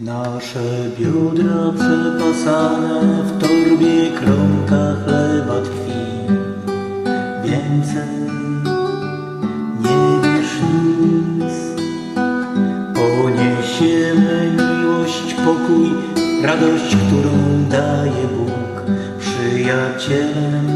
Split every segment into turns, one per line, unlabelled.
Nasze biodra przepasane w torbie kromka chleba tkwi. Więcej nie wiesz nic. Poniesiemy miłość, pokój, radość, którą daje Bóg. Przyjacielem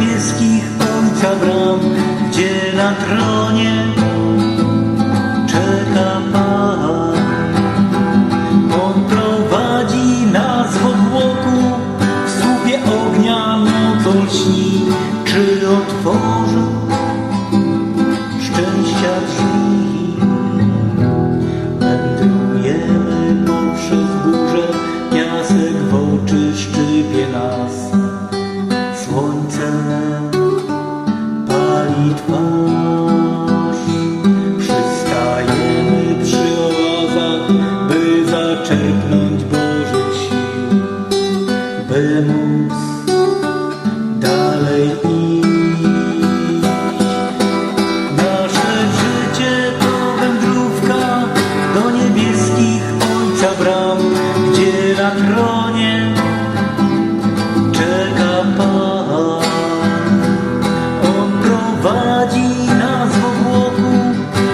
niebieskich Ojca bram, gdzie na tronie czeka Pan. Twarz, przystajemy przy oazach, by zaczerpnąć Bożych sił, by móc dalej iść. Nasze życie to wędrówka do niebieskich Ojca bram, gdzie na tronie prowadzi nas w obłoku,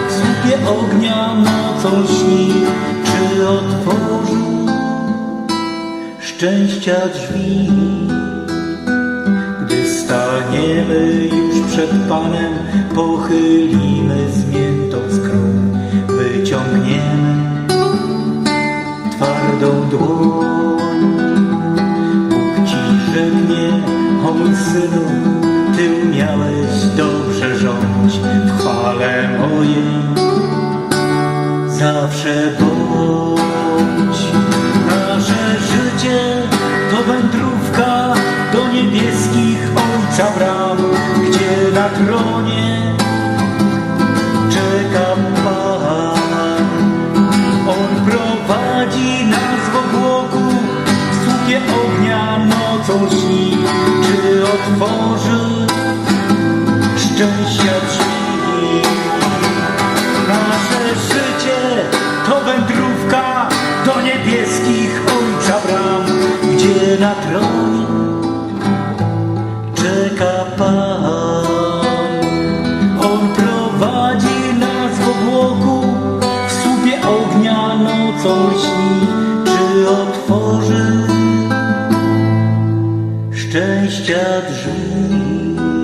w słupie ognia nocą śni, czy otworzy szczęścia drzwi. Gdy staniemy już przed Panem, pochylimy zmiętą skroń, wyciągniemy twardą dłoń. Bóg ci rzeknie, o mój synu, w chwale mojej. Zawsze bądź nasze życie to wędrówka do niebieskich Ojca bram, gdzie na tronie czeka Pan. On prowadzi nas w obłoku, w słupie ognia nocą śni, czy otworzy szczęścia drzwi. Nasze życie to wędrówka do niebieskich Ojca bram, gdzie na tronie czeka Pan. On prowadzi nas w obłoku, w słupie ognia nocą śni, czy otworzy szczęścia drzwi.